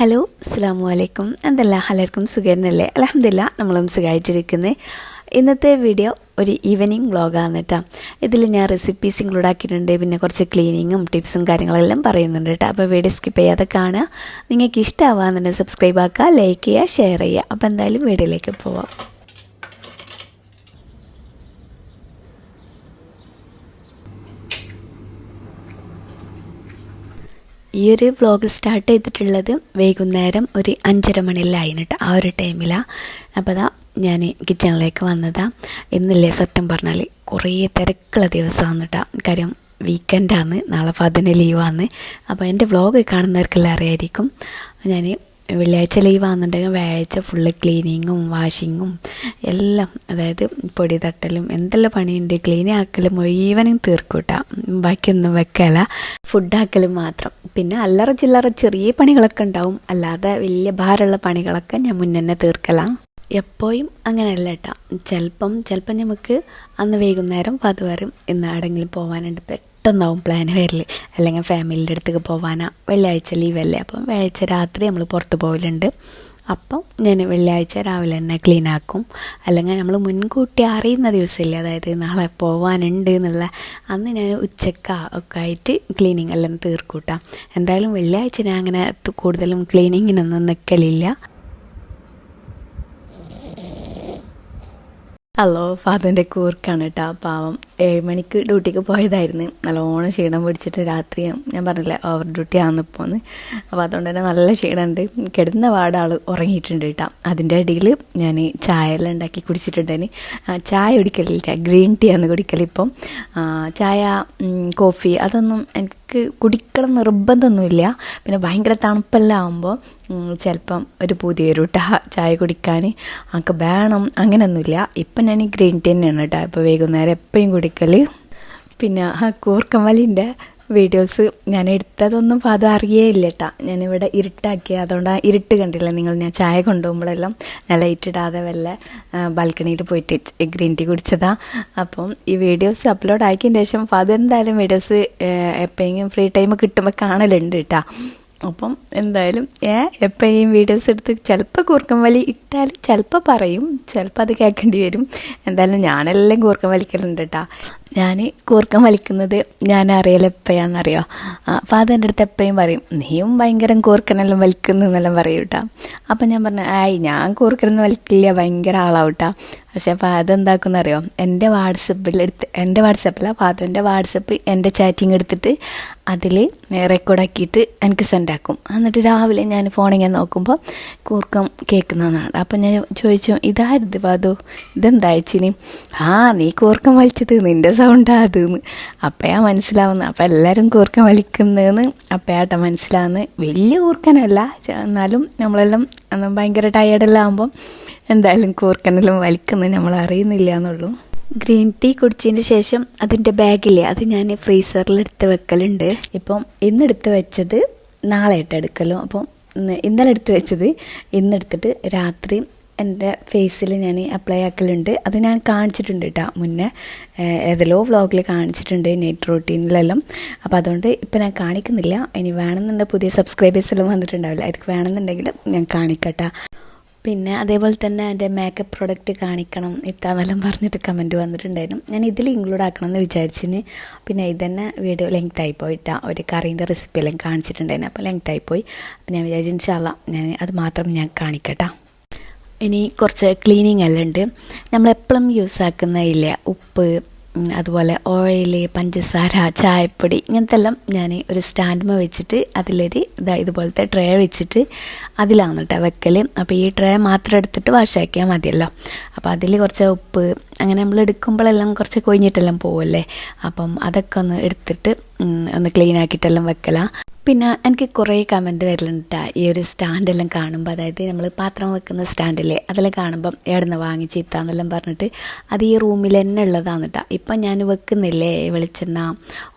Hello അസ്സാം വലൈക്കും എന്തെല്ലാം എല്ലാവർക്കും സുഖന്നല്ലേ അലഹമില്ല നമ്മളും സുഖമായിട്ടിരിക്കുന്നത് ഇന്നത്തെ വീഡിയോ ഒരു ഈവനിങ് വ്ളോഗാണ് കേട്ടോ. ഇതിൽ ഞാൻ റെസിപ്പീസ് ഇൻക്ലൂഡ് ആക്കിയിട്ടുണ്ട് പിന്നെ കുറച്ച് ക്ലീനിങ്ങും ടിപ്സും കാര്യങ്ങളെല്ലാം പറയുന്നുണ്ട് കേട്ടോ. അപ്പോൾ വീഡിയോ സ്കിപ്പ് ചെയ്യാതെ കാണുക. നിങ്ങൾക്ക് ഇഷ്ടമാവാന്നുണ്ടെങ്കിൽ സബ്സ്ക്രൈബ് ആക്കുക ലൈക്ക് ചെയ്യുക ഷെയർ ചെയ്യുക. അപ്പോൾ എന്തായാലും വീഡിയോയിലേക്ക് പോവാം. ഈ ഒരു വ്ളോഗ് സ്റ്റാർട്ട് ചെയ്തിട്ടുള്ളത് വൈകുന്നേരം ഒരു അഞ്ചര മണിയിലായിട്ടോ ആ ഒരു ടൈമിലാണ് അപ്പോൾ അതാ ഞാൻ കിച്ചണിലേക്ക് വന്നതാണ് ഇന്നില്ലേ സത്യം പറഞ്ഞാൽ കുറേ തിരക്കുള്ള ദിവസമാണ് കേട്ടോ കാര്യം വീക്കെൻഡാണ് നാളെ പതിന് ലീവാണ് അപ്പോൾ എന്റെ വ്ളോഗ് കാണുന്നവർക്കെല്ലാം അറിയായിരിക്കും. ഞാൻ വെള്ളിയാഴ്ച ലീവ് ആകുന്നുണ്ടെങ്കിൽ വ്യാഴാഴ്ച ഫുള്ള് ക്ലീനിങ്ങും വാഷിങ്ങും എല്ലാം അതായത് പൊടി തട്ടലും എന്തെല്ലാം പണിയുണ്ട് ക്ലീൻ ആക്കലും മുഴുവനും തീർക്കൂട്ട. ബാക്കിയൊന്നും വെക്കല. ഫുഡാക്കലും മാത്രം. പിന്നെ അല്ലറ ചില്ലറ ചെറിയ പണികളൊക്കെ ഉണ്ടാവും. അല്ലാതെ വലിയ ഭാരമുള്ള പണികളൊക്കെ ഞാൻ മുന്നേ തീർക്കലാണ് എപ്പോഴും അങ്ങനെയല്ല കേട്ടോ ചിലപ്പം ചിലപ്പം നമുക്ക് അന്ന് വൈകുന്നേരം പത് വരും ഇന്ന് ആടെങ്കിലും പോകാനുണ്ട് പെട്ടെന്നാവും പ്ലാൻ വരൽ അല്ലെങ്കിൽ ഫാമിലിന്റെ അടുത്തേക്ക് പോവാനാ. വെള്ളിയാഴ്ച ലീവല്ലേ അപ്പം വെള്ളിയാഴ്ച രാത്രി നമ്മൾ പുറത്ത് പോകലുണ്ട് അപ്പം ഞാൻ വെള്ളിയാഴ്ച രാവിലെ തന്നെ ക്ലീൻ ആക്കും. അല്ലെങ്കിൽ നമ്മൾ മുൻകൂട്ടി അറിയുന്ന ദിവസമില്ല? അതായത് നാളെ പോവാനുണ്ട് എന്നുള്ള. അന്ന് ഞാൻ ഉച്ചക്ക ഒക്കെ ആയിട്ട് ക്ലീനിങ് എല്ലാം തീർക്കൂട്ടാം. എന്തായാലും വെള്ളിയാഴ്ച ഞാൻ അങ്ങനെ കൂടുതലും ക്ലീനിങ്ങിനൊന്നും നിൽക്കലില്ല ഹലോ ഫാദറിന്റെ കൂർക്കാണ് കേട്ടോ പാവം ഏഴ് മണിക്ക് ഡ്യൂട്ടിക്ക് പോയതായിരുന്നു. നല്ലോണം ക്ഷീണം പിടിച്ചിട്ട് രാത്രി ഞാൻ പറഞ്ഞില്ലേ ഓവർ ഡ്യൂട്ടി ആണെന്നിപ്പോൾ അപ്പോൾ അതുകൊണ്ട് തന്നെ നല്ല ക്ഷീണമുണ്ട് കിടന്ന പാടാൾ ഉറങ്ങിയിട്ടുണ്ട് കേട്ടോ അതിന്റെ ഇടയിൽ ഞാൻ ചായ എല്ലാം ഉണ്ടാക്കി കുടിച്ചിട്ടുണ്ടേന് ചായ കുടിക്കലില്ല ഗ്രീൻ ടീ ആണ് കുടിക്കലിപ്പം ചായ കോഫി അതൊന്നും എനിക്ക് കുടിക്കണം നിർബന്ധമൊന്നുമില്ല. പിന്നെ ഭയങ്കര തണുപ്പെല്ലാം ആകുമ്പോൾ ചിലപ്പം ഒരു പുതിയ കേട്ടോ ചായ കുടിക്കാൻ. നമുക്ക് വേണം അങ്ങനെയൊന്നുമില്ല ഇപ്പം ഞാൻ ഗ്രീൻ ടീ തന്നെയാണ് കേട്ടോ ഇപ്പോൾ വൈകുന്നേരം എപ്പോഴും കുടിക്കൽ പിന്നെ കൂർക്കമ്മലിന്റെ വീഡിയോസ് ഞാൻ എടുത്തതൊന്നും അത് അറിയേയില്ല കേട്ടാ ഞാനിവിടെ ഇരുട്ടാക്കി. അതുകൊണ്ട് ആ ഇരുട്ട് കണ്ടില്ല നിങ്ങൾ? ഞാൻ ചായ കൊണ്ടുപോകുമ്പോഴെല്ലാം ഞാൻ ലൈറ്റ് ഇടാതെ വല്ല ബാൽക്കണിയിൽ പോയിട്ട് ഗ്രീൻ ടീ കുടിച്ചതാ. അപ്പം ഈ വീഡിയോസ് അപ്ലോഡ് ആക്കിയതിന് ശേഷം അപ്പോൾ അതെന്തായാലും വീഡിയോസ് എപ്പോഴെങ്കിലും ഫ്രീ ടൈം കിട്ടുമ്പോൾ കാണലുണ്ട് കേട്ടാ അപ്പം എന്തായാലും ഏ എപ്പോഴും വീഡിയോസ് എടുത്ത് ചിലപ്പോൾ കൂർക്കം വലി ഇട്ടാൽ ചിലപ്പോൾ പറയും. ചിലപ്പോൾ അത് കേൾക്കേണ്ടി വരും. എന്തായാലും ഞാനെല്ലാം കൂർക്കം വലിക്കലുണ്ട് കേട്ടോ ഞാൻ കൂർക്കം വലിക്കുന്നത് ഞാൻ അറിയല എപ്പോഴാണെന്നറിയോ അപ്പം അതെന്റെ അടുത്ത് എപ്പോഴും പറയും നീയും ഭയങ്കര കൂർക്കനെല്ലാം വലിക്കുന്നു എന്നെല്ലാം പറയും കേട്ടോ അപ്പം ഞാൻ പറഞ്ഞു ആയി ഞാൻ കൂർക്കനൊന്നും വലിക്കില്ല ഭയങ്കര ആളാവും കേട്ടോ പക്ഷെ അപ്പോൾ അതെന്താക്കുന്ന അറിയോ എന്റെ വാട്സപ്പിൽ എടുത്ത് എന്റെ വാട്സപ്പില്ല ഫാദറിന്റെ വാട്സപ്പ് എന്റെ ചാറ്റിങ് എടുത്തിട്ട് അതിൽ റെക്കോർഡാക്കിയിട്ട് എനിക്ക് സെൻഡ് ആക്കും. എന്നിട്ട് രാവിലെ ഞാൻ ഫോണിങ്ങനെ നോക്കുമ്പോൾ കൂർക്കം കേൾക്കുന്നതാണ്. അപ്പം ഞാൻ ചോദിച്ചു ഇതായിരുന്നു പാതു ഇതെന്താ അയച്ചിനി ആ നീ കൂർക്കം വലിച്ചത് നിന്റെ സൗണ്ടാ അതെന്ന് അപ്പയാ മനസ്സിലാവുന്നത് അപ്പം എല്ലാവരും കൂർക്കം വലിക്കുന്നതെന്ന് അപ്പയാട്ട മനസ്സിലാവുന്നത് വലിയ കൂർക്കനല്ല. എന്നാലും നമ്മളെല്ലാം ഭയങ്കര ടയേർഡെല്ലാം ആകുമ്പം എന്തായാലും കൂർക്കനെല്ലാം വലിക്കുന്നത് നമ്മൾ അറിയുന്നില്ല എന്നുള്ളൂ ഗ്രീൻ ടീ കുടിച്ചതിന് ശേഷം അതിന്റെ ബാഗില്ലേ അത് ഞാൻ ഫ്രീസറിൽ എടുത്ത് വെക്കലുണ്ട്. ഇപ്പം ഇന്നെടുത്ത് വെച്ചത് നാളെ ആയിട്ട് എടുക്കലും. അപ്പം ഇന്നലെ എടുത്ത് വെച്ചത് ഇന്നെടുത്തിട്ട് രാത്രി എന്റെ ഫേസിൽ ഞാൻ അപ്ലൈ ആക്കലുണ്ട്. അത് ഞാൻ കാണിച്ചിട്ടുണ്ട് കേട്ടോ മുന്നേ. ഏതെല്ലോ വ്ളോഗിൽ കാണിച്ചിട്ടുണ്ട് നൈറ്റ് റൂട്ടീനിലെല്ലാം അപ്പോൾ അതുകൊണ്ട് ഇപ്പം ഞാൻ കാണിക്കുന്നില്ല. ഇനി വേണമെന്നുണ്ടെങ്കിൽ പുതിയ സബ്സ്ക്രൈബേഴ്സ് എല്ലാം വന്നിട്ടുണ്ടാവില്ല. അവർക്ക് വേണമെന്നുണ്ടെങ്കിൽ ഞാൻ കാണിക്കട്ടെ പിന്നെ അതേപോലെ തന്നെ എന്റെ മേക്കപ്പ് പ്രൊഡക്റ്റ് കാണിക്കണം ഇത്താന്നെല്ലാം പറഞ്ഞിട്ട് കമന്റ് വന്നിട്ടുണ്ടായിരുന്നു. ഞാൻ ഇതിൽ ഇൻക്ലൂഡ് ആക്കണം എന്ന് വിചാരിച്ചിന്. പിന്നെ ഇതന്നെ വീഡിയോ ലെങ്ത് ആയിപ്പോയിട്ടാ ഒരു കറീന്റെ റെസിപ്പി എല്ലാം കാണിച്ചിട്ടുണ്ടായിരുന്നു. അപ്പോൾ ലെങ്ത് പോയി. അപ്പോൾ ഞാൻ വിചാരിച്ചു ഇൻഷാല്ല ഞാൻ അത് മാത്രം ഞാൻ കാണിക്കട്ടെ ഇനി കുറച്ച് ക്ലീനിങ് എല്ലാം ഉണ്ട്. നമ്മളെപ്പോഴും യൂസ് ആക്കുന്നതില്ല ഉപ്പ് അതുപോലെ ഓയിൽ പഞ്ചസാര ചായപ്പൊടി ഇങ്ങനത്തെ എല്ലാം ഞാൻ ഒരു സ്റ്റാൻഡ്മ വെച്ചിട്ട് അതിലൊരു ഇതാ ഇതുപോലത്തെ ട്രേ വെച്ചിട്ട് അതിലാണ് കേട്ടോ വെക്കൽ അപ്പോൾ ഈ ട്രേ മാത്രം എടുത്തിട്ട് വാഷ് ആക്കിയാൽ മതിയല്ലോ. അപ്പോൾ അതിൽ കുറച്ച് ഉപ്പ് അങ്ങനെ നമ്മൾ എടുക്കുമ്പോഴെല്ലാം കുറച്ച് കൊഴിഞ്ഞിട്ടെല്ലാം പോവല്ലേ? അപ്പം അതൊക്കെ ഒന്ന് എടുത്തിട്ട് ഒന്ന് ക്ലീൻ ആക്കിയിട്ടെല്ലാം വെക്കല. പിന്നെ എനിക്ക് കുറേ കമന്റ് വരലുണ്ട് ഈ ഒരു സ്റ്റാൻഡെല്ലാം കാണുമ്പോൾ അതായത് നമ്മൾ പാത്രം വെക്കുന്ന സ്റ്റാൻഡില്ലേ അതെല്ലാം കാണുമ്പം എവിടുന്ന് വാങ്ങിച്ച് ഇത്താന്നെല്ലാം പറഞ്ഞിട്ട് അത് ഈ റൂമിൽ തന്നെ ഉള്ളതാണ് കേട്ടോ ഇപ്പം ഞാൻ വെക്കുന്നില്ലേ വെളിച്ചെണ്ണ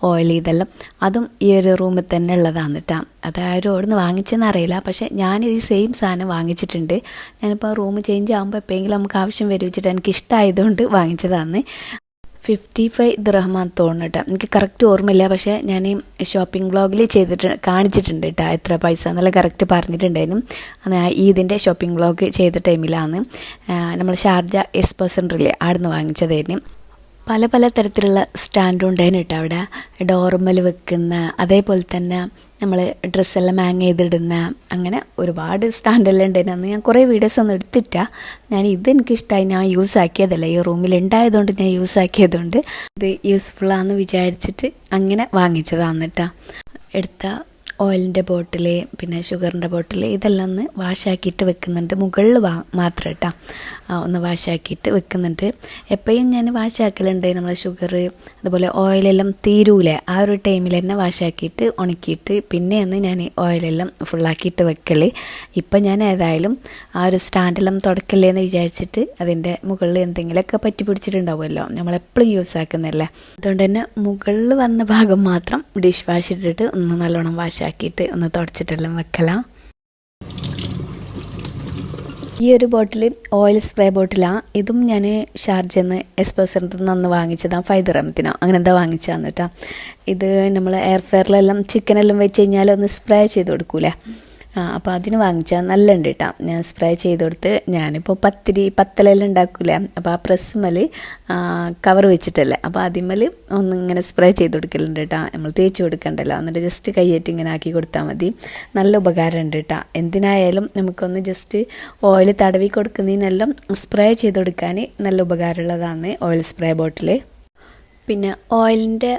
ഓയിൽ ഇതെല്ലാം അതും ഈ ഒരു റൂമിൽ തന്നെ ഉള്ളതാണ് കേട്ടോ അതായത് എവിടുന്ന് വാങ്ങിച്ചെന്ന് അറിയില്ല പക്ഷേ ഞാൻ ഈ സെയിം സാധനം വാങ്ങിച്ചിട്ടുണ്ട്. ഞാനിപ്പോൾ റൂം ചേഞ്ച് ആകുമ്പോൾ എപ്പോഴെങ്കിലും നമുക്ക് ആവശ്യം വരും വെച്ചിട്ട് എനിക്ക് ഇഷ്ടമായതുകൊണ്ട് വാങ്ങിച്ചതാണ്. ഫിഫ്റ്റി ഫൈവ് ദിർഹമാൻ തോന്നുന്നു കേട്ടോ. എനിക്ക് കറക്റ്റ് ഓർമ്മയില്ല പക്ഷേ ഞാൻ ഷോപ്പിംഗ് ബ്ലോഗിൽ ചെയ്തിട്ട് കാണിച്ചിട്ടുണ്ട് കേട്ടോ എത്ര പൈസ. എന്നല്ല കറക്റ്റ് പറഞ്ഞിട്ടുണ്ടായിരുന്നു. ഈദിന്റെ ഷോപ്പിംഗ് ബ്ലോഗ് ചെയ്ത ടൈമിലാണ് നമ്മൾ ഷാർജ എക്സ്പോ സെന്ററിൽ ആടുന്ന് വാങ്ങിച്ചതായിരുന്നു. പല പല തരത്തിലുള്ള സ്റ്റാൻഡും ഉണ്ടായിരുന്നു കേട്ടോ അവിടെ. ഡോർമൽ വെക്കുന്ന അതേപോലെ തന്നെ നമ്മൾ ഡ്രസ്സെല്ലാം ഹാങ് ചെയ്തിടുന്ന അങ്ങനെ ഒരുപാട് സ്റ്റാൻഡെല്ലാം ഉണ്ടായിരുന്നു. അന്ന് ഞാൻ കുറേ വീഡിയോസ് ഒന്നും എടുത്തിട്ട ഞാൻ ഇത് എനിക്കിഷ്ടമായി ഞാൻ യൂസ് ആക്കിയതല്ല. ഈ റൂമിൽ ഉണ്ടായതുകൊണ്ട് ഞാൻ യൂസ് ആക്കിയതുകൊണ്ട് ഇത് യൂസ്ഫുള്ളാന്ന് വിചാരിച്ചിട്ട് അങ്ങനെ വാങ്ങിച്ചതാണ് എടുത്ത ഓയിലിന്റെ ബോട്ടിൽ പിന്നെ ഷുഗറിന്റെ ബോട്ടിൽ ഇതെല്ലാം ഒന്ന് വാഷാക്കിയിട്ട് വെക്കുന്നുണ്ട്. മുകളിൽ വാ മാത്രം കേട്ടോ ഒന്ന് വാഷാക്കിയിട്ട് വെക്കുന്നുണ്ട്. എപ്പോഴും ഞാൻ വാഷാക്കലുണ്ട്. നമ്മൾ ഷുഗർ അതുപോലെ ഓയിലെല്ലാം തീരൂലേ. ആ ഒരു ടൈമിൽ തന്നെ വാഷാക്കിയിട്ട് ഉണക്കിയിട്ട് പിന്നെയാണ് ഞാൻ ഓയിലെല്ലാം ഫുള്ളാക്കിയിട്ട് വെക്കൽ ഇപ്പം ഞാൻ ഏതായാലും ആ ഒരു സ്റ്റാൻഡെല്ലാം തുടക്കല്ലേ എന്ന് വിചാരിച്ചിട്ട് അതിന്റെ മുകളിൽ എന്തെങ്കിലുമൊക്കെ പറ്റി പിടിച്ചിട്ടുണ്ടാവുമല്ലോ. നമ്മളെപ്പോഴും യൂസ് ആക്കുന്നല്ലേ അതുകൊണ്ട് തന്നെ മുകളിൽ വന്ന ഭാഗം മാത്രം ഡിഷ് വാഷ് ഇട്ടിട്ട് ഒന്ന് നല്ലോണം വാഷാക്കിയിട്ട് ഒന്ന് തുടച്ചിട്ടെല്ലാം വെക്കലാം. ഈ ഒരു ബോട്ടിൽ ഓയിൽ സ്പ്രേ ബോട്ടിലാണ് ഇതും ഞാൻ ഷാർജയിൽ നിന്ന് എക്സ്പോ സെന്ററിൽ നിന്ന് അന്ന് വാങ്ങിച്ചതാണ് ഫൈവ് റമത്തിനോ അങ്ങനെ എന്താ വാങ്ങിച്ചാന്ന് കേട്ടോ. ഇത് നമ്മൾ എയർ ഫെയറിലെല്ലാം ചിക്കനെല്ലാം വെച്ച് കഴിഞ്ഞാൽ ഒന്ന് സ്പ്രേ ചെയ്ത് കൊടുക്കൂലേ? അപ്പോൾ അതിന് വാങ്ങിച്ചാൽ നല്ല ഉണ്ട് കേട്ടോ ഞാൻ സ്പ്രേ ചെയ്ത് കൊടുത്ത് ഞാനിപ്പോൾ പത്തിരി പത്തലെല്ലാം ഉണ്ടാക്കൂല? അപ്പോൾ ആ പ്രസ്സുമ്മൽ കവർ വെച്ചിട്ടല്ലേ? അപ്പോൾ അതിമ്മൽ ഒന്നിങ്ങനെ സ്പ്രേ ചെയ്ത് കൊടുക്കലുണ്ട് കേട്ടോ നമ്മൾ തേച്ച് കൊടുക്കണ്ടല്ലോ? എന്നിട്ട് ജസ്റ്റ് കയ്യേറ്റ് ഇങ്ങനെ ആക്കി കൊടുത്താൽ മതി. നല്ല ഉപകാരമുണ്ട് കേട്ടോ എന്തിനായാലും നമുക്കൊന്ന് ജസ്റ്റ് ഓയിൽ തടവി കൊടുക്കുന്നതിനെല്ലാം സ്പ്രേ ചെയ്ത് കൊടുക്കാൻ നല്ല ഉപകാരമുള്ളതാണ് ഓയിൽ സ്പ്രേ ബോട്ടിൽ പിന്നെ ഓയിലിന്റെ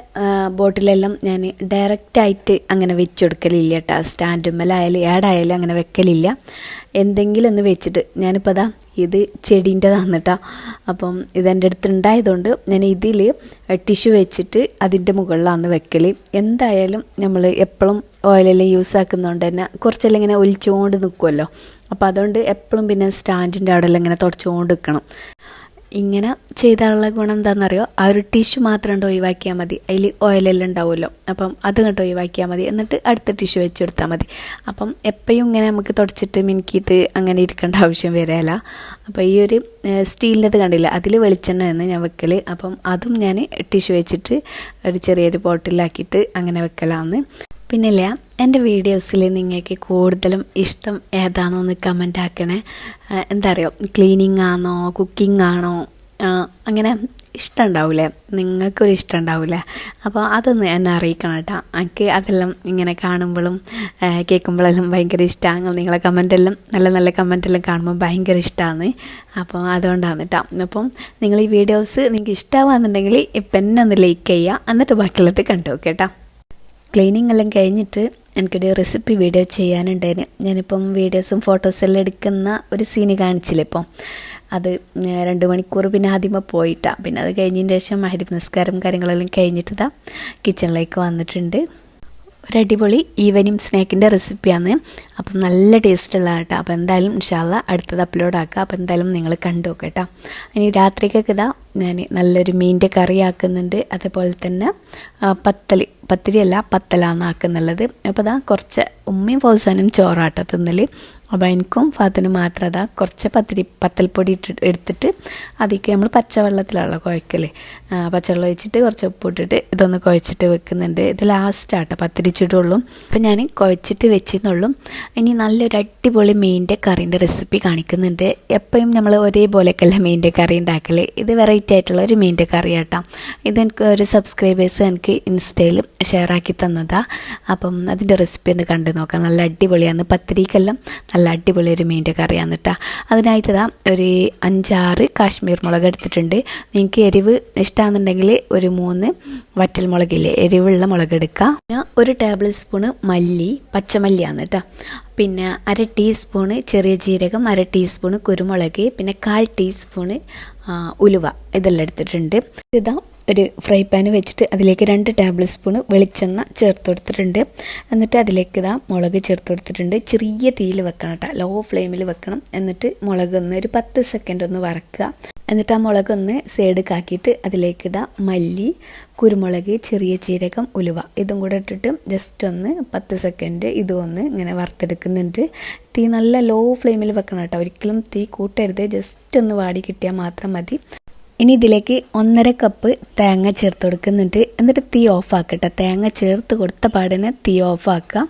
ബോട്ടിലെല്ലാം ഞാൻ ഡയറക്റ്റായിട്ട് അങ്ങനെ വെച്ച് കൊടുക്കലില്ല കേട്ടോ സ്റ്റാൻഡുമ്മലായാലും ഏടായാലും അങ്ങനെ വെക്കലില്ല. എന്തെങ്കിലും ഒന്ന് വെച്ചിട്ട് ഞാനിപ്പോൾ അതാ ഇത് ചെടീന്റെതാണ് കേട്ടോ അപ്പം ഇതെന്റെ അടുത്ത് ഉണ്ടായതുകൊണ്ട് ഞാൻ ഇതിൽ ടിഷ്യൂ വെച്ചിട്ട് അതിന്റെ മുകളിലാണ് വെക്കൽ എന്തായാലും നമ്മൾ എപ്പോഴും ഓയിലെല്ലാം യൂസ് ആക്കുന്നതുകൊണ്ട് തന്നെ കുറച്ചെല്ലാം ഇങ്ങനെ ഒലിച്ചുകൊണ്ട് നിൽക്കുമല്ലോ അപ്പോൾ അതുകൊണ്ട് എപ്പോഴും പിന്നെ സ്റ്റാൻഡിന്റെ അവിടെ എല്ലാം ഇങ്ങനെ തുടച്ചുകൊണ്ട് നിൽക്കണം ഇങ്ങനെ ചെയ്താലുള്ള ഗുണം എന്താണെന്നറിയോ ആ ഒരു ടിഷ്യൂ മാത്രം കണ്ട് ഒഴിവാക്കിയാൽ മതി. അതിൽ ഓയിലെല്ലാം ഉണ്ടാവുമല്ലോ. അപ്പം അത് കണ്ട് ഒഴിവാക്കിയാൽ മതി. എന്നിട്ട് അടുത്ത ടിഷ്യൂ വെച്ച് കൊടുത്താൽ മതി. അപ്പം എപ്പോഴും ഇങ്ങനെ നമുക്ക് തുടച്ചിട്ട് മിനുക്കിയിട്ട് അങ്ങനെ ഇരിക്കേണ്ട ആവശ്യം വരില്ല അപ്പോൾ ഈ ഒരു സ്റ്റീലിന്റെത് കണ്ടില്ല? അതിൽ വെളിച്ചെണ്ണ എന്ന് ഞാൻ വെക്കൽ അപ്പം അതും ഞാൻ ടിഷ്യൂ വെച്ചിട്ട് ഒരു ചെറിയൊരു ബോട്ടിലാക്കിയിട്ട് അങ്ങനെ വെക്കലാന്ന്. പിന്നില്ല എന്റെ വീഡിയോസിൽ നിങ്ങൾക്ക് കൂടുതലും ഇഷ്ടം ഏതാണെന്നൊന്ന് കമന്റ് ആക്കണേ. എന്താ പറയുക ക്ലീനിങ് ആണോ കുക്കിംഗ് ആണോ? അങ്ങനെ ഇഷ്ടം ഉണ്ടാവില്ലേ നിങ്ങൾക്കൊരു ഇഷ്ടം ഉണ്ടാവില്ലേ അപ്പോൾ അതൊന്ന് എന്നെ അറിയിക്കണം കേട്ടോ. എനിക്ക് അതെല്ലാം ഇങ്ങനെ കാണുമ്പോഴും കേൾക്കുമ്പോഴെല്ലാം ഭയങ്കര ഇഷ്ടമാണ്. നിങ്ങളെ കമന്റെല്ലാം നല്ല നല്ല കമന്റെല്ലാം കാണുമ്പോൾ ഭയങ്കര ഇഷ്ടമാണ്. അപ്പോൾ അതുകൊണ്ടാണ് കേട്ടോ. അപ്പം നിങ്ങൾ ഈ വീഡിയോസ് നിങ്ങൾക്ക് ഇഷ്ടമാകുന്നുണ്ടെങ്കിൽ ഇപ്പം എന്നെ ഒന്ന് ലൈക്ക് ചെയ്യുക. എന്നിട്ട് ബാക്കിയുള്ളത് കണ്ടു നോക്കാം കേട്ടോ. ക്ലീനിങ് എല്ലാം കഴിഞ്ഞിട്ട് എനിക്കൊരു റെസിപ്പി വീഡിയോ ചെയ്യാനുണ്ടായിരുന്നു. ഞാനിപ്പം വീഡിയോസും ഫോട്ടോസെല്ലാം എടുക്കുന്ന ഒരു സീന് കാണിച്ചില്ല ഇപ്പം. അത് രണ്ട് മണിക്കൂർ പിന്നെ ആദ്യമേ പോയിട്ടാ. പിന്നെ അത് കഴിഞ്ഞതിന് ശേഷം മഹരിബ് നിസ്കാരം കാര്യങ്ങളെല്ലാം കഴിഞ്ഞിട്ട് ഇതാ കിച്ചണിലേക്ക് വന്നിട്ടുണ്ട്. ഒരു അടിപൊളി ഈവനിങ് സ്നാക്കിന്റെ റെസിപ്പിയാണ് അപ്പം നല്ല ടേസ്റ്റുള്ള കേട്ടോ. അപ്പോൾ എന്തായാലും ഇൻഷാല്ല അടുത്തത് അപ്ലോഡ് ആക്കുക അപ്പോൾ എന്തായാലും നിങ്ങൾ കണ്ടു നോക്കട്ടോ ഇനി രാത്രിക്കൊക്കെ ഇതാ ഞാൻ നല്ലൊരു മീനിന്റെ കറി ആക്കുന്നുണ്ട്. അതേപോലെ തന്നെ പത്തൽ. പത്തിരിയല്ല പത്തലാന്ന് ആക്കുന്നുള്ളത്. അപ്പോൾ അതാ കുറച്ച് ഉമ്മയും ഫൗസാനും ചോറാട്ട തിന്നൽ അപ്പോൾ എനിക്കും ഫാത്തിനും മാത്രം അതാ കുറച്ച് പത്തിരി പത്തൽപ്പൊടി ഇട്ട് എടുത്തിട്ട് അതിലേക്ക് നമ്മൾ പച്ചവെള്ളത്തിലുള്ള കുഴക്കൽ പച്ചവെള്ളം ഒഴിച്ചിട്ട് കുറച്ച് ഉപ്പിട്ടിട്ട് ഇതൊന്ന് കുഴച്ചിട്ട് വെക്കുന്നുണ്ട്. ഇത് ലാസ്റ്റ് ആട്ടോ പത്തിരി അപ്പോൾ ഞാൻ കുഴച്ചിട്ട് വെച്ചെന്നുള്ളൂ ഇനി നല്ലൊരു അടിപൊളി മീനിന്റെ കറീന്റെ റെസിപ്പി കാണിക്കുന്നുണ്ട്. എപ്പോഴും നമ്മൾ ഒരേപോലെയൊക്കെയല്ല മീനിന്റെ കറി ഉണ്ടാക്കൽ ഇത് വെറൈറ്റി ആയിട്ടുള്ള ഒരു മീനിന്റെ കറി ആട്ടോ ഇതെനിക്ക് ഒരു സബ്സ്ക്രൈബേഴ്സ് എനിക്ക് ഇൻസ്റ്റയിൽ ഷെയർ ആക്കി തന്നതാ. അപ്പം അതിന്റെ റെസിപ്പി ഒന്ന് കണ്ടു നോക്കാം. നല്ല അടിപൊളിയാണ്. പത്തിരിക്കെല്ലാം നല്ല അടിപൊളി ഒരു മീന്റെ കറിയാണ് കേട്ടോ അതിനായിട്ട് ഇതാ ഒരു അഞ്ചാറ് കാശ്മീർ മുളക് എടുത്തിട്ടുണ്ട്. നിങ്ങൾക്ക് എരിവ് ഇഷ്ടമാണെന്നുണ്ടെങ്കിൽ ഒരു മൂന്ന് വറ്റൽ മുളകില്ലേ എരിവുള്ള മുളക് എടുക്കാം. പിന്നെ ഒരു ടേബിൾ സ്പൂണ് മല്ലി പച്ചമല്ലിയാണ് കേട്ടോ പിന്നെ അര ടീസ്പൂണ് ചെറിയ ജീരകം അര ടീസ്പൂണ് കുരുമുളക് പിന്നെ കാൽ ടീസ്പൂണ് ഉലുവ ഇതെല്ലാം എടുത്തിട്ടുണ്ട്. ഇതാ ഒരു ഫ്രൈ പാൻ വെച്ചിട്ട് അതിലേക്ക് രണ്ട് ടേബിൾ സ്പൂൺ വെളിച്ചെണ്ണ ചേർത്ത് കൊടുത്തിട്ടുണ്ട്. എന്നിട്ട് അതിലേക്ക് ഇതാ മുളക് ചേർത്ത് കൊടുത്തിട്ടുണ്ട്. ചെറിയ തീയിൽ വെക്കണം കേട്ടോ. ലോ ഫ്ലെയിമിൽ വെക്കണം. എന്നിട്ട് മുളക് ഒന്ന് ഒരു പത്ത് സെക്കൻഡ് ഒന്ന് വറക്കുക. എന്നിട്ട് ആ മുളക് ഒന്ന് സൈഡ് കാക്കിയിട്ട് അതിലേക്ക് ഇതാ മല്ലി കുരുമുളക് ചെറിയ ജീരകം ഉലുവ ഇതും കൂടെ ഇട്ടിട്ട് ജസ്റ്റ് ഒന്ന് പത്ത് സെക്കൻഡ് ഇതും ഒന്ന് ഇങ്ങനെ വറുത്തെടുക്കുന്നുണ്ട്. തീ നല്ല ലോ ഫ്ലെയിമിൽ വെക്കണം കേട്ടോ. ഒരിക്കലും തീ കൂട്ടരുത്. ജസ്റ്റ് ഒന്ന് വാടി കിട്ടിയാൽ മാത്രം മതി. ഇനി ഇതിലേക്ക് ഒന്നര കപ്പ് തേങ്ങ ചേർത്ത് കൊടുക്കുന്നുണ്ട്. എന്നിട്ട് തീ ഓഫാക്കട്ടെ തേങ്ങ ചേർത്ത് കൊടുത്ത പാടിനെ തീ ഓഫാക്കുക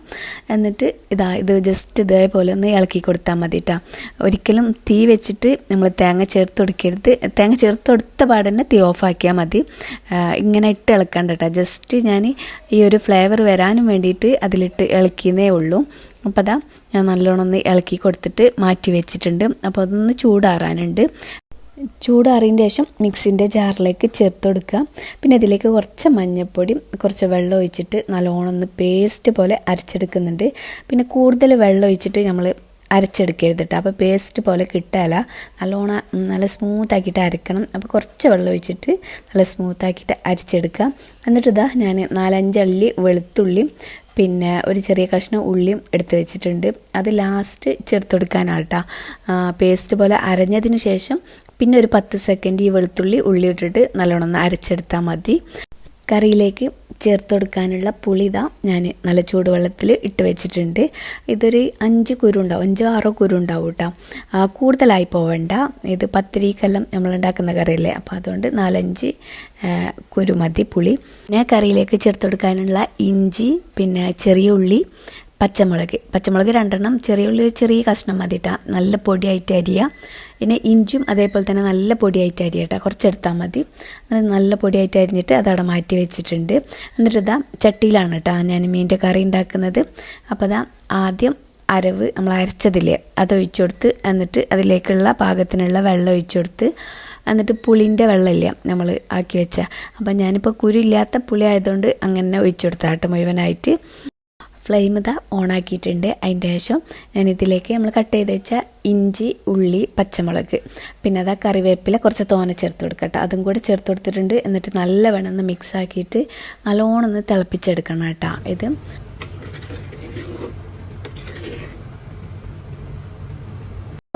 എന്നിട്ട് ഇതാ ഇത് ജസ്റ്റ് ഇതേപോലെ ഒന്ന് ഇളക്കി കൊടുത്താൽ മതി കേട്ടോ ഒരിക്കലും തീ വെച്ചിട്ട് നമ്മൾ തേങ്ങ ചേർത്ത് കൊടുക്കരുത്. തേങ്ങ ചേർത്ത് കൊടുത്ത പാടിനെ തീ ഓഫാക്കിയാൽ മതി. ഇങ്ങനെ ഇട്ട് ഇളക്കണ്ട കേട്ടോ ജസ്റ്റ് ഞാൻ ഈ ഒരു ഫ്ലേവർ വരാനും വേണ്ടിയിട്ട് അതിലിട്ട് ഇളക്കിയെന്നേ ഉള്ളൂ. അപ്പോൾ അതാ ഞാൻ നല്ലോണം ഒന്ന് ഇളക്കി കൊടുത്തിട്ട് മാറ്റി വെച്ചിട്ടുണ്ട്. അപ്പോൾ അതൊന്ന് ചൂടാറാനുണ്ട്. ചൂടാറിയതിന് ശേഷം മിക്സിന്റെ ജാറിലേക്ക് ചേർത്ത് കൊടുക്കുക പിന്നെ ഇതിലേക്ക് കുറച്ച് മഞ്ഞൾപ്പൊടി കുറച്ച് വെള്ളം ഒഴിച്ചിട്ട് നല്ലോണം ഒന്ന് പേസ്റ്റ് പോലെ അരച്ചെടുക്കുന്നുണ്ട്. പിന്നെ കൂടുതൽ വെള്ളം ഒഴിച്ചിട്ട് നമ്മൾ അരച്ചെടുക്കരുത് കേട്ടോ. അപ്പോൾ പേസ്റ്റ് പോലെ കിട്ടാല നല്ലോണം നല്ല സ്മൂത്ത് ആക്കിയിട്ട് അരക്കണം. അപ്പോൾ കുറച്ച് വെള്ളം ഒഴിച്ചിട്ട് നല്ല സ്മൂത്ത് ആക്കിയിട്ട് അരച്ചെടുക്കുക. എന്നിട്ട് ഇതാ ഞാൻ നാലഞ്ച് അള്ളി വെളുത്തുള്ളിയും പിന്നെ ഒരു ചെറിയ കഷ്ണം ഉള്ളിയും എടുത്ത് വെച്ചിട്ടുണ്ട്. അത് ലാസ്റ്റ് ചേർത്ത് കൊടുക്കാനാണ് കേട്ടോ പേസ്റ്റ് പോലെ അരഞ്ഞതിന് ശേഷം പിന്നെ ഒരു പത്ത് സെക്കൻഡ് ഈ വെളുത്തുള്ളി ഉള്ളി ഇട്ടിട്ട് നല്ലോണം അരച്ചെടുത്താൽ മതി. കറിയിലേക്ക് ചേർത്ത് കൊടുക്കാനുള്ള പുളി ഇതാ ഞാൻ നല്ല ചൂടുവെള്ളത്തിൽ ഇട്ട് വെച്ചിട്ടുണ്ട്. ഇതൊരു അഞ്ച് കുരു ഉണ്ടാവും അഞ്ചോ ആറോ കുരു ഉണ്ടാവും കേട്ടോ കൂടുതലായി പോവണ്ട. ഇത് പത്തിരിക്കെല്ലാം നമ്മൾ ഉണ്ടാക്കുന്ന കറിയല്ലേ? അപ്പോൾ അതുകൊണ്ട് നാലഞ്ച് കുരു മതി പുളി. പിന്നെ കറിയിലേക്ക് ചേർത്ത് കൊടുക്കാനുള്ള ഇഞ്ചി പിന്നെ ചെറിയ ഉള്ളി പച്ചമുളക്. പച്ചമുളക് രണ്ടെണ്ണം ചെറിയ ഉള്ളി ചെറിയ കഷ്ണം മതി കേട്ടോ നല്ല പൊടിയായിട്ട് അരിയുക പിന്നെ ഇഞ്ചും അതേപോലെ തന്നെ നല്ല പൊടിയായിട്ട് അരിയട്ടെ. കുറച്ചെടുത്താൽ മതി. നല്ല പൊടിയായിട്ട് അരിഞ്ഞിട്ട് അതവിടെ മാറ്റി വെച്ചിട്ടുണ്ട്. എന്നിട്ട് ഇതാ ചട്ടിയിലാണ് കേട്ടോ ഞാൻ മീന്റെ കറി ഉണ്ടാക്കുന്നത്. അപ്പോൾ അതാ ആദ്യം അരവ് നമ്മൾ അരച്ചതില്ലേ അത് ഒഴിച്ചു കൊടുത്ത് എന്നിട്ട് അതിലേക്കുള്ള പാകത്തിനുള്ള വെള്ളം ഒഴിച്ചു കൊടുത്ത് എന്നിട്ട് പുളിന്റെ വെള്ളമില്ല നമ്മൾ ആക്കി വെച്ച അപ്പം ഞാനിപ്പോൾ കുരു ഇല്ലാത്ത പുളി ആയതുകൊണ്ട് അങ്ങനെ ഒഴിച്ചു കൊടുത്താട്ടോ മുഴുവനായിട്ട്. ഫ്ലെയിം ഇതാ ഓണാക്കിയിട്ടുണ്ട്. അതിന്റെ ശേഷം ഞാൻ ഇതിലേക്ക് നമ്മൾ കട്ട് ചെയ്ത് വെച്ച ഇഞ്ചി ഉള്ളി പച്ചമുളക്. പിന്നെ അതാ കറിവേപ്പില കുറച്ച് തോന ചേർത്ത് കൊടുക്കട്ടെ. അതും കൂടി ചേർത്ത് കൊടുത്തിട്ടുണ്ട്. എന്നിട്ട് നല്ല വേണമെന്ന് മിക്സ് ആക്കിയിട്ട് നല്ലോണം ഒന്ന് തിളപ്പിച്ചെടുക്കണം കേട്ടോ. ഇത്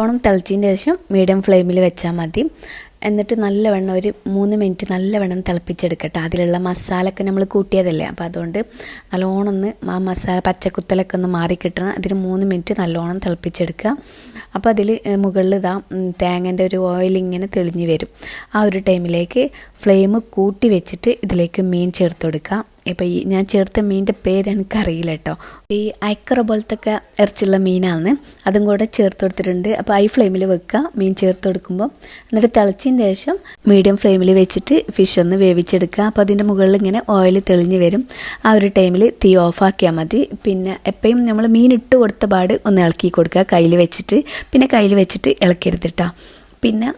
ഓണം തിളച്ചതിന് ശേഷം മീഡിയം ഫ്ലെയിമിൽ വെച്ചാൽ മതി. എന്നിട്ട് നല്ലവണ്ണം ഒരു മൂന്ന് മിനിറ്റ് നല്ലവണ്ണം തിളപ്പിച്ചെടുക്കട്ടെ. അതിലുള്ള മസാലയൊക്കെ നമ്മൾ കൂട്ടിയതല്ലേ? അപ്പോൾ അതുകൊണ്ട് നല്ലോണം ഒന്ന് ആ മസാല പച്ചക്കുത്തലൊക്കെ ഒന്ന് മാറിക്കിട്ടണം. അതിന് മൂന്ന് മിനിറ്റ് നല്ലോണം തിളപ്പിച്ചെടുക്കുക. അപ്പോൾ അതിൽ മുകളിൽ ഇതാ തേങ്ങന്റെ ഒരു ഓയിൽ ഇങ്ങനെ തെളിഞ്ഞ് വരും. ആ ഒരു ടൈമിലേക്ക് ഫ്ലെയിം കൂട്ടി വെച്ചിട്ട് ഇതിലേക്ക് മീൻ ചേർത്ത് കൊടുക്കുക. ഇപ്പോൾ ഈ ഞാൻ ചേർത്ത മീനിന്റെ പേര് എനിക്കറിയില്ല കേട്ടോ. ഈ അയക്കറ പോലത്തെ ഇറച്ചിയുള്ള മീനാണ്. അതും കൂടെ ചേർത്ത് കൊടുത്തിട്ടുണ്ട്. അപ്പോൾ ഹൈ ഫ്ലെയിമിൽ വെക്കുക. മീൻ ചേർത്ത് കൊടുക്കുമ്പോൾ എന്നിട്ട് തിളച്ചതിന് ശേഷം മീഡിയം ഫ്ലെയിമിൽ വെച്ചിട്ട് ഫിഷ് ഒന്ന് വേവിച്ചെടുക്കുക. അപ്പോൾ അതിന്റെ മുകളിൽ ഇങ്ങനെ ഓയിൽ തെളിഞ്ഞ് വരും. ആ ഒരു ടൈമിൽ തീ ഓഫാക്കിയാൽ മതി. പിന്നെ എപ്പോഴും നമ്മൾ മീൻ ഇട്ട് കൊടുത്ത പാട് ഒന്ന് ഇളക്കി കൊടുക്കുക. കയ്യിൽ വെച്ചിട്ട്. പിന്നെ കയ്യിൽ വെച്ചിട്ട് ഇളക്കരുത് കേട്ടോ. പിന്നെ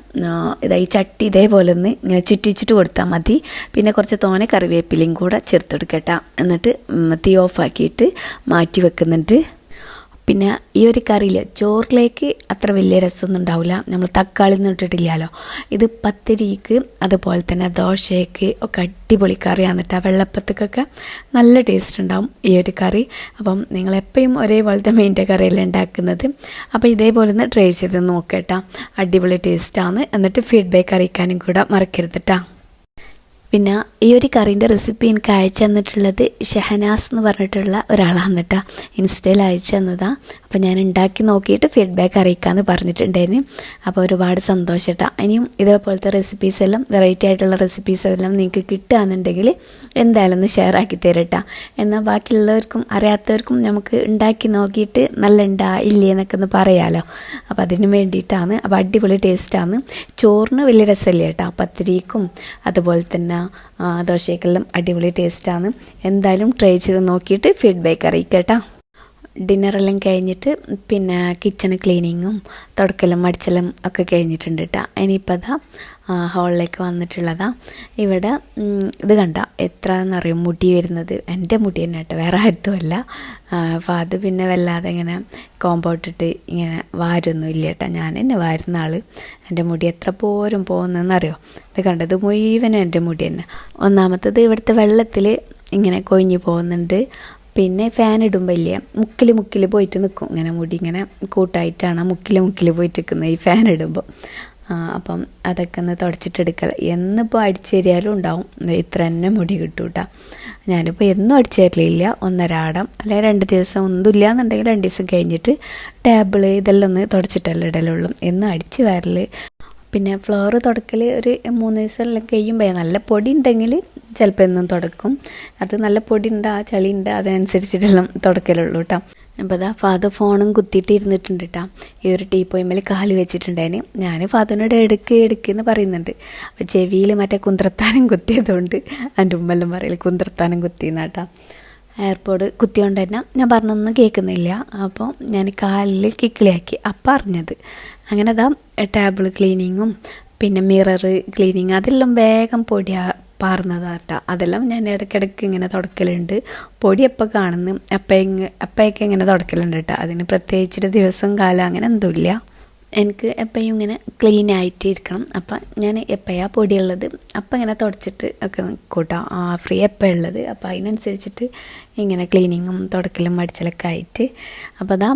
ഇതായി ചട്ടി ഇതേപോലെ ഒന്ന് ഇങ്ങനെ ചുറ്റിച്ചിട്ട് കൊടുത്താൽ മതി. പിന്നെ കുറച്ച് തോനെ കറിവേപ്പിലയും കൂടെ ചേർത്തെടുക്കട്ട എന്നിട്ട് തീ ഓഫാക്കിയിട്ട് മാറ്റി വെക്കുന്നുണ്ട്. പിന്നെ ഈ ഒരു കറിയിൽ ചോറിലേക്ക് അത്ര വലിയ രസമൊന്നും ഉണ്ടാവില്ല നമ്മൾ തക്കാളി ഒന്നും ഇട്ടിട്ടില്ലല്ലോ. ഇത് പത്തിരിക്ക് അതുപോലെ തന്നെ ദോശയ്ക്ക് ഒക്കെ അടിപൊളി കറിയാണ് കേട്ടോ വെള്ളപ്പത്തക്കൊക്കെ നല്ല ടേസ്റ്റ് ഉണ്ടാവും ഈ ഒരു കറി. അപ്പം നിങ്ങൾ എപ്പോഴും ഒരേപോലത്തെ മീന്റെ കറിയല്ലേ ഉണ്ടാക്കുന്നത്. അപ്പോൾ ഇതേപോലെ ഒന്ന് ട്രൈ ചെയ്ത് നോക്കട്ടാ അടിപൊളി ടേസ്റ്റാണ് എന്നിട്ട് ഫീഡ്ബാക്ക് അറിയിക്കാനും കൂടെ മറക്കരുത് കേട്ടോ പിന്നെ ഈ ഒരു കറീന്റെ റെസിപ്പി എനിക്ക് അയച്ചു തന്നിട്ടുള്ളത് ഷെഹനാസ് എന്ന് പറഞ്ഞിട്ടുള്ള ഒരാളാണ് കേട്ടോ. ഇൻസ്റ്റയിൽ അയച്ചു തന്നതാണ് അപ്പോൾ ഞാൻ ഉണ്ടാക്കി നോക്കിയിട്ട് ഫീഡ്ബാക്ക് അറിയിക്കാമെന്ന് പറഞ്ഞിട്ടുണ്ടായിരുന്നു. അപ്പോൾ ഒരുപാട് സന്തോഷം കേട്ടോ. ഇനിയും ഇതേപോലത്തെ റെസിപ്പീസ് എല്ലാം വെറൈറ്റി ആയിട്ടുള്ള റെസിപ്പീസ് എല്ലാം നിങ്ങൾക്ക് കിട്ടുകയാണെന്നുണ്ടെങ്കിൽ എന്തായാലും ഒന്ന് ഷെയർ ആക്കി തരട്ടാ എന്നാൽ ബാക്കിയുള്ളവർക്കും അറിയാത്തവർക്കും നമുക്ക് ഉണ്ടാക്കി നോക്കിയിട്ട് നല്ല ഉണ്ടാ ഇല്ലേ എന്നൊക്കെ ഒന്ന് പറയാമല്ലോ അപ്പോൾ അതിന് വേണ്ടിയിട്ടാണ്. അപ്പോൾ അടിപൊളി ടേസ്റ്റാണ് ചോറിന് വലിയ രസമല്ലേ കേട്ടോ? പത്തിരിക്കും അതുപോലെ തന്നെ ദോശയ്ക്കെല്ലാം അടിപൊളി ടേസ്റ്റാണ് എന്തായാലും ട്രൈ ചെയ്ത് നോക്കിയിട്ട് ഫീഡ്ബാക്ക് അറിയിക്കാം കേട്ടോ. ഡിന്നറെല്ലാം കഴിഞ്ഞിട്ട് പിന്നെ കിച്ചൺ ക്ലീനിങ്ങും തുടക്കലും മടിച്ചലും ഒക്കെ കഴിഞ്ഞിട്ടുണ്ട് കേട്ടോ ഇനിയിപ്പോൾ അതാ ഹോളിലേക്ക് വന്നിട്ടുള്ളതാ. ഇവിടെ ഇത് കണ്ട എത്ര എന്നറിയും മുടി വരുന്നത്. എന്റെ മുടി തന്നെ കേട്ടോ വേറെ ആരുത്തുമല്ല അപ്പോൾ അത് പിന്നെ വല്ലാതെ ഇങ്ങനെ കോമ്പൗട്ടിട്ട് ഇങ്ങനെ വാരൊന്നും ഇല്ല കേട്ടോ ഞാൻ എന്നെ വാരുന്ന ആൾ എന്റെ മുടി എത്ര പോരും പോകുന്നതെന്നറിയോ ഇത് കണ്ടത് മുഴുവനും എന്റെ മുടി തന്നെ. ഒന്നാമത്തത് ഇവിടുത്തെ വെള്ളത്തിൽ ഇങ്ങനെ കൊഴിഞ്ഞു പോകുന്നുണ്ട്. പിന്നെ ഫാൻ ഇടുമ്പോൾ ഇല്ല മുക്കിൽ മുക്കിൽ പോയിട്ട് നിൽക്കും ഇങ്ങനെ മുടി ഇങ്ങനെ കൂട്ടായിട്ടാണ് മുക്കിൽ മുക്കിൽ പോയിട്ട് നിൽക്കുന്നത് ഈ ഫാൻ ഇടുമ്പോൾ അപ്പം അതൊക്കെ ഒന്ന് തുടച്ചിട്ടെടുക്കൽ എന്നിപ്പോൾ അടിച്ചേരിയാലും ഉണ്ടാവും. ഇത്ര തന്നെ മുടി കിട്ടും കേട്ടോ ഞാനിപ്പോൾ എന്നും അടിച്ചേരലില്ല. ഒന്നരാടം അല്ലെങ്കിൽ രണ്ട് ദിവസം ഒന്നുമില്ല എന്നുണ്ടെങ്കിൽ രണ്ട് ദിവസം കഴിഞ്ഞിട്ട് ടേബിൾ ഇതെല്ലാം ഒന്ന് തുടച്ചിട്ടല്ല ഇടലുള്ളൂ. എന്നും അടിച്ച് വരൽ പിന്നെ ഫ്ലവർ തുടക്കൽ ഒരു മൂന്ന് ദിവസമെല്ലാം കഴിയുമ്പോൾ നല്ല പൊടി ഉണ്ടെങ്കിൽ ചിലപ്പോൾ എന്നും തുടക്കും. അത് നല്ല പൊടി ഉണ്ട് ആ ചളി ഉണ്ട് അതിനനുസരിച്ചിട്ടെല്ലാം തുടക്കലുള്ളൂ കേട്ടോ അപ്പോൾ അതാ ഫാദർ ഫോണും കുത്തിയിട്ട് ഇരുന്നിട്ടുണ്ട് കേട്ടോ ഈ ഒരു ടീ പോയിമ്മൽ കാൽ വെച്ചിട്ടുണ്ടായിന്. ഞാൻ ഫാദറിനോട് എടുക്ക് എടുക്ക് എന്ന് പറയുന്നുണ്ട്. അപ്പോൾ ചെവിയിൽ മറ്റേ കുന്ത്രത്താനം കുത്തിയതുകൊണ്ട് എന്റെ ഉമ്മെല്ലാം പറയൽ കുന്ത്രത്താനം കുത്തിയെന്നാട്ടാ എയർപോഡ് കുത്തിയോണ്ട് തന്നെ. ഞാൻ പറഞ്ഞൊന്നും കേൾക്കുന്നില്ല അപ്പോൾ ഞാൻ കാലിൽ കിക്കിളിയാക്കി. അപ്പം അറിഞ്ഞത്. അങ്ങനെ അതാ ടേബിൾ ക്ലീനിങ്ങും പിന്നെ മിറർ ക്ലീനിങ് അതെല്ലാം വേഗം പൊടിയാ പാർന്നതാട്ട അതെല്ലാം ഞാൻ ഇടയ്ക്കിടയ്ക്ക് ഇങ്ങനെ തുടക്കലുണ്ട്. പൊടി എപ്പോൾ കാണുന്നു? അപ്പം അപ്പയൊക്കെ ഇങ്ങനെ തുടക്കലുണ്ട് കേട്ടോ അതിന് പ്രത്യേകിച്ചിട്ട് ദിവസം കാലം അങ്ങനെ എന്തുമില്ല എനിക്ക് എപ്പോഴും ഇങ്ങനെ ക്ലീൻ ആയിട്ട് ഇരിക്കണം. അപ്പം ഞാൻ എപ്പോഴാണ് പൊടിയുള്ളത്? അപ്പം ഇങ്ങനെ തുടച്ചിട്ട് ഒക്കെ കൂട്ടാം ആ ഫ്രീ എപ്പോഴാണ് ഉള്ളത്? അപ്പം അതിനനുസരിച്ചിട്ട് ഇങ്ങനെ ക്ലീനിങ്ങും തുടക്കലും അടിച്ചലൊക്കെ ആയിട്ട്. അപ്പോൾ അതാ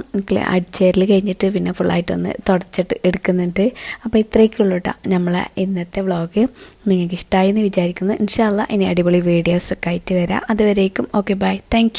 അടിച്ചേരൽ കഴിഞ്ഞിട്ട് പിന്നെ ഫുള്ളായിട്ടൊന്ന് തുടച്ചിട്ട് എടുക്കുന്നുണ്ട്. അപ്പോൾ ഇത്രയൊക്കെ ഉള്ളൂ കേട്ടോ നമ്മളെ ഇന്നത്തെ വ്ളോഗ് നിങ്ങൾക്ക് ഇഷ്ടമായി എന്ന് വിചാരിക്കുന്നു. ഇൻഷാല്ല ഇനി അടിപൊളി വീഡിയോസൊക്കെ ആയിട്ട് വരാം. അതുവരേക്കും ഓക്കെ ബൈ താങ്ക്